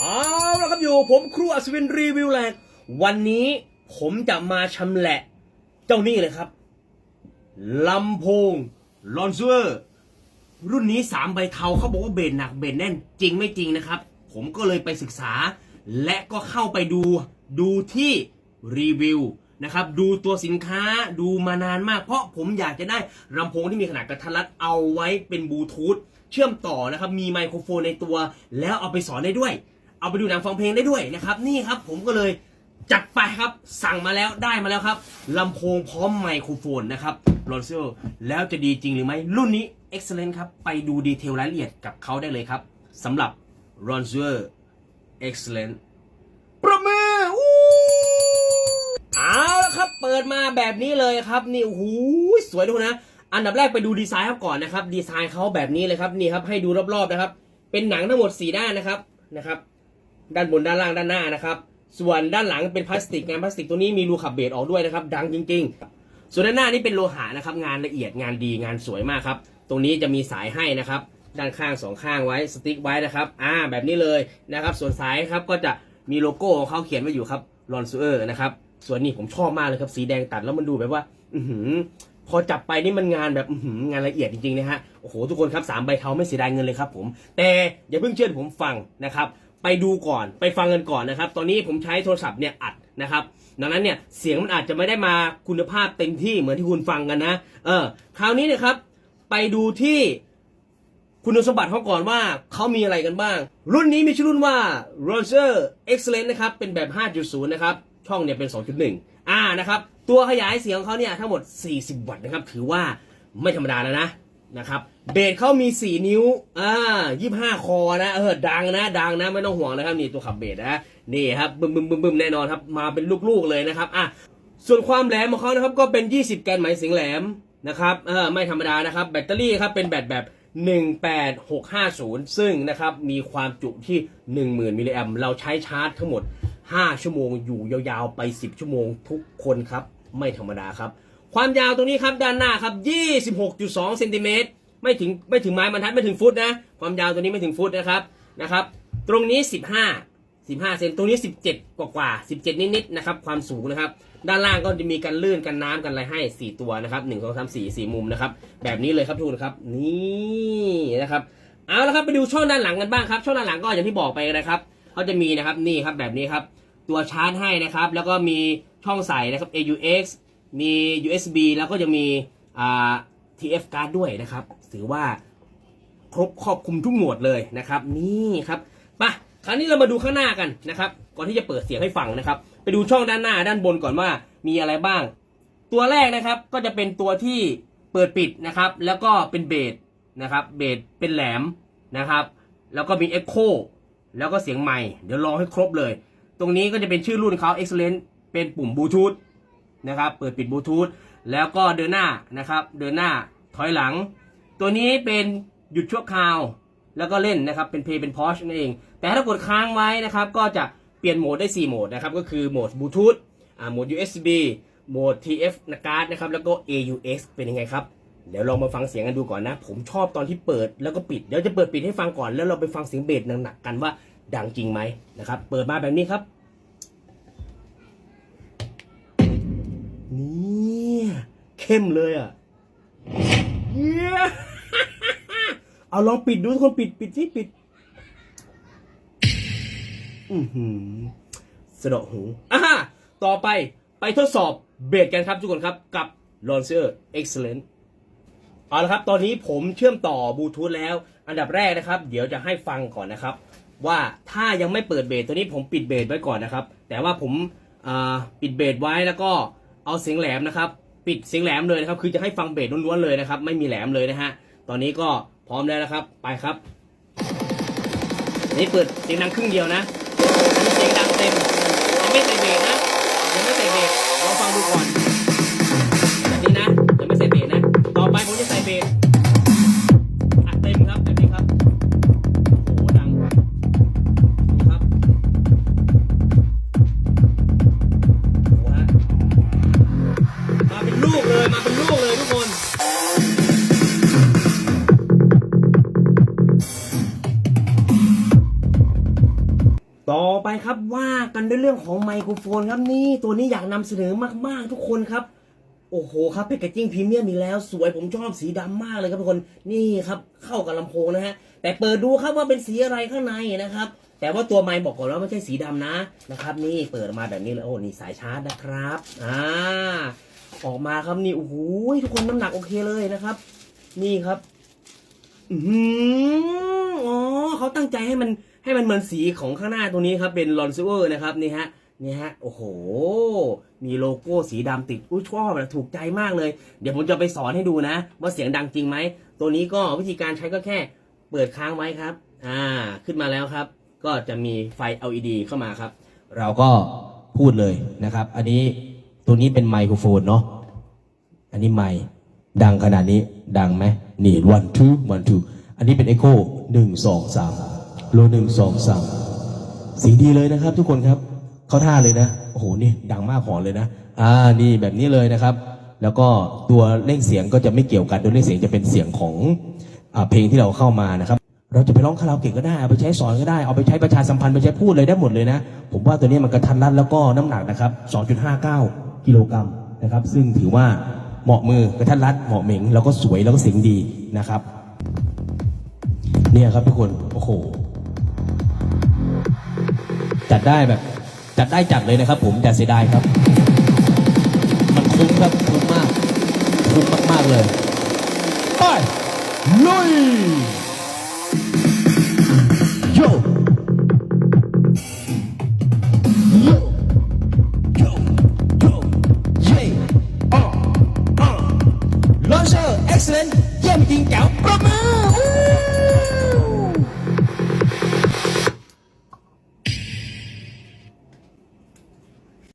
เอาละครับอยู่ผมครูอัศวินรีวิวแลกวันนี้ผมจะมาชำแหละเจ้านี่เลยครับลำโพงลอนเซอร์รุ่นนี้สามใบเทาเขาบอกว่าเบสหนักเบสแน่นจริงไม่จริงนะครับ ผมก็เลยไปศึกษา และก็เข้าไปดูดูที่รีวิวนะครับดูตัวสินค้าดูมานานมาก เพราะผมอยากจะได้ลำโพงที่มีขนาดกระทัดรัดเอาไว้เป็นบลูทูธเชื่อมต่อนะครับ มีไมโครโฟนในตัว แล้วเอาไปสอนได้ด้วย เอาไปดูหนังฟังเพลงได้ด้วยนะครับ นี่ครับผมก็เลยจัดไปครับสั่งมาแล้วได้มาแล้วครับลำโพงพร้อมไมโครโฟนนะครับลอนเซอร์แล้วจะดีจริงหรือไม่รุ่นนี้ Excellent ครับ ไปดูดีเทลรายละเอียดกับเขาได้เลยครับสำหรับ r o n z e r Excellent ประมืออู้เอาละครับ เปิดมาแบบนี้เลยครับ นี่โอ้โหสวยทุกคนนะ อันดับแรกไปดูดีไซน์เขาก่อนนะครับ ดีไซน์เขาแบบนี้เลยครับ นี่ครับให้ดูรอบๆนะครับ เป็นหนังทั้งหมด 4 ด้านนะครับนะครับ ด้านบนด้านล่างด้านหน้านะครับ ส่วนด้านหลังเป็นพลาสติกงานพลาสติกตัวนี้มีรูขับเบสออกด้วยนะครับ ดังจริง ๆ ส่วนด้านหน้านี่เป็นโลหะนะครับ งานละเอียดงานดีงานสวยมากครับ ตรงนี้จะมีสายให้นะครับ ด้านข้างสองข้างไว้สติ๊กไว้นะครับ อ่า แบบนี้เลยนะครับ ส่วนสายครับก็จะมีโลโก้ของเขาเขียนไว้อยู่ครับลอนซูเออร์นะครับ ส่วนนี้ผมชอบมากเลยครับ สีแดงตัดแล้วมันดูแบบว่า อือหือพอจับไปนี่มันงานแบบอื้อหืองานละเอียดจริงๆนะฮะ โอ้โหทุกคนครับสามใบเทาไม่เสียดายเงินเลยครับผม แต่อย่าเพิ่งเชื่อผมฟังนะครับ ไปดูก่อนไปฟังกันก่อนนะครับ ตอนนี้ผมใช้โทรศัพท์เนี่ยอัดนะครับ ดังนั้นเนี่ยเสียงมันอาจจะไม่ได้มาคุณภาพเต็มที่เหมือนที่คุณฟังกันนะ เออ คราวนี้นะครับ ไปดูที่คุณสมบัติเขาก่อนว่าเขามีอะไรกันบ้าง รุ่นนี้มีชื่อรุ่นว่า r o g e r Excellent นะครับ เป็นแบบ 5.0 นะครับ ช่องเนี่ยเป็น 2.1 อ่านะครับ ตัวขยายเสียงเขาเนี่ยทั้งหมด 40 วัตต์นะครับ ถือว่าไม่ธรรมดาแล้วนะ นะครับเบสเขามี 4 นิ้วอ่า25คอนะเออดังนะ ดังนะไม่ต้องห่วงนะครับนี่ตัวขับเบสนะนี่ครับบึมบึมบึมบึมแน่นอนครับมาเป็นลูกๆเลยนะครับอะส่วนความแหลมของเขานะครับก็เป็น 20 แกนไหมเสียงแหลมนะครับเออไม่ธรรมดานะครับ แบตเตอรี่ครับเป็นแบตแบบ 18650 ซึ่งนะครับมีความจุที่ 10,000มิลลิแอมเราใช้ชาร์จทั้งหมด 5 ชั่วโมงอยู่ยาวๆไป 10 ชั่วโมงทุกคนครับไม่ธรรมดาครับ ความยาวตรงนี้ครับด้านหน้าครับ26.2เซนติเมตรไม่ถึงไม่ถึงไม้บรรทัดไม่ถึงฟุตนะ ความยาวตัวนี้ไม่ถึงฟุตนะครับนะครับ ตรงนี้ 15 15เซนตรงนี้ 17 กว่ากว่า17 นิดๆนะครับความสูงนะครับ ด้านล่างก็จะมีกันลื่นกันน้ำกันอะไรให้ 4 ตัวนะครับ1 2 3 4 4มุมนะครับแบบนี้เลยครับทุกคนครับนี่นะครับเอาละครับไปดูช่องด้านหลังกันบ้างครับ ช่องด้านหลังก็อย่างที่บอกไปนะครับเขาจะมีนะครับนี่ครับแบบนี้ครับตัวชาร์จให้นะครับ แล้วก็มีช่องใส่นะครับ AUX มี USB แล้วก็จะมีอ่า TF card ด้วยนะครับ ถือว่าครบครอบคลุมทุกหมวดเลยนะครับ นี่ครับไปะคราวนี้เรามาดูข้างหน้ากันนะครับ ก่อนที่จะเปิดเสียงให้ฟังนะครับ ไปดูช่องด้านหน้าด้านบนก่อนว่ามีอะไรบ้าง ตัวแรกนะครับก็จะเป็นตัวที่เปิดปิดนะครับ แล้วก็เป็นเบสนะครับ เบสเป็นแหลมนะครับ แล้วก็มีเอ็กโคแล้วก็เสียงใหม่ เดี๋ยวลองให้ครบเลย ตรงนี้ก็จะเป็นชื่อรุ่นเขา Excellent เป็นปุ่มบลูทูธ นะครับเปิดปิดบลูทูธแล้วก็เดินหน้านะครับเดินหน้าถอยหลัง ตัวนี้เป็นหยุดชั่วคราว แล้วก็เล่นนะครับเป็นเพย์เป็นพอชนั่นเอง แต่ถ้ากดค้างไว้นะครับก็จะเปลี่ยนโหมดได้ 4 โหมดนะครับก็คือโหมดบลูทูธโหมด USB โหมด TF นะการ์ดนะครับแล้วก็ AUX เป็นยังไงครับเดี๋ยวลองมาฟังเสียงกันดูก่อนนะ ผมชอบตอนที่เปิดแล้วก็ปิด เดี๋ยวจะเปิดปิดให้ฟังก่อนแล้วเราไปฟังเสียงเบสหนักๆกันว่าดังจริงไหมนะครับ เปิดมาแบบนี้ครับ นี่เข้มเลยอะเยี่ยเอาลองปิดดูทุกคนปิดปิดที่ปิด อือหือสะดาะหูอะฮะต่อไปไปทดสอบเบสกันครับทุกคนครับกับ Launcher Excellent เอาละครับ ตอนนี้ผมเชื่อมต่อบลูทูธแล้ว อันดับแรกนะครับ เดี๋ยวจะให้ฟังก่อนนะครับ ว่าถ้ายังไม่เปิดเบสตัวนี้ผมปิดเบสไว้ก่อนนะครับ แต่ว่าผมปิดเบสไว้แล้วก็ เอาเสียงแหลมนะครับ ปิดเสียงแหลมเลยนะครับ คือจะให้ฟังเบสล้วนๆเลยนะครับ ไม่มีแหลมเลยนะฮะ ตอนนี้ก็พร้อมแล้วนะครับ ไปครับ นี่เปิดเสียงดังครึ่งเดียวนะนเสียงดังเต็มยังไม่ใส่เบสนะยังไม่ใส่เบสลองฟังดูก่อนแบบนี้นะยังไม่ใส่เบสนะ ต่อไปผมจะใส่เบส ลูกเลยมาเป็นลูกเลยทุกคนต่อไปครับว่ากันด้วยเรื่องของไมโครโฟนครับนี่ตัวนี้อยากนำเสนอมากๆทุกคนครับ โอ้โหครับแพคเกจิ้งพรีเมียมอีแล้วสวยผมชอบสีดำมากเลยครับทุกคนนี่ครับเข้ากับลำโพงนะฮะแต่เปิดดูครับว่าเป็นสีอะไรข้างในนะครับ แต่ว่าตัวไมค์บอกก่อนว่าไม่ใช่สีดำนะนะครับ นี่เปิดมาแบบนี้เลยโอ้นี่สายชาร์จนะครับอ่า ออกมาครับนี่โอ้โหทุกคนน้ำหนักโอเคเลยนะครับ นี่ครับ อือหืออ๋อเขาตั้งใจให้มันให้มันเหมือนสีของข้างหน้าตรงนี้ครับ เป็นลอนซิเวอร์นะครับนี่ฮะนี่ฮะโอ้โห มีโลโก้สีดำติดอุ้ยชอบนะถูกใจมากเลย เดี๋ยวผมจะไปสอนให้ดูนะ ว่าเสียงดังจริงไหม ตัวนี้ก็วิธีการใช้ก็แค่เปิดค้างไว้ครับ อ่า ขึ้นมาแล้วครับ ก็จะมีไฟ LED เข้ามาครับ เราก็พูดเลยนะครับ อันนี้ ตัวนี้เป็นไมโครโฟนเนาะ อันนี้ไมค์ดังขนาดนี้ดังไหมนี่ one two one two อันนี้เป็นเอ h o หนึ่งสองสามโลหนึ่งสองสามเสียงดีเลยนะครับ ทุกคนครับเข้าท่าเลยนะ โอ้โห นี่ดังมากหอนเลยนะ อ่า นี่แบบนี้เลยนะครับ แล้วก็ตัวเร่งเสียงก็จะไม่เกี่ยวกันตัวเร่งเสียงจะเป็นเสียงของอเพลงที่เราเข้ามานะครับ เราจะไปร้องคาราโอเกะก็ได้ เอาไปใช้สอนก็ได้ เอาไปใช้ประชาสัมพันธ์ไปใช้พูดเลยได้หมดเลยนะ ผมว่าตัวนี้มันกระทันรัดแล้วก็น้ำหนักนะครับ 2.59 กิโลกรัมนะครับ ซึ่งถือว่าเหมาะมือกระทันรัดเหมาะเหม่งแล้วก็สวยแล้วก็เสียงดีนะครับ เนี่ยครับทุกคนโอ้โหจัดได้แบบจัดได้จัดเลยนะครับ ผมแต่เสียดายครับ มันคุ้มครับคุ้มมากคุ้มมากๆเลยไปลุย Chiên.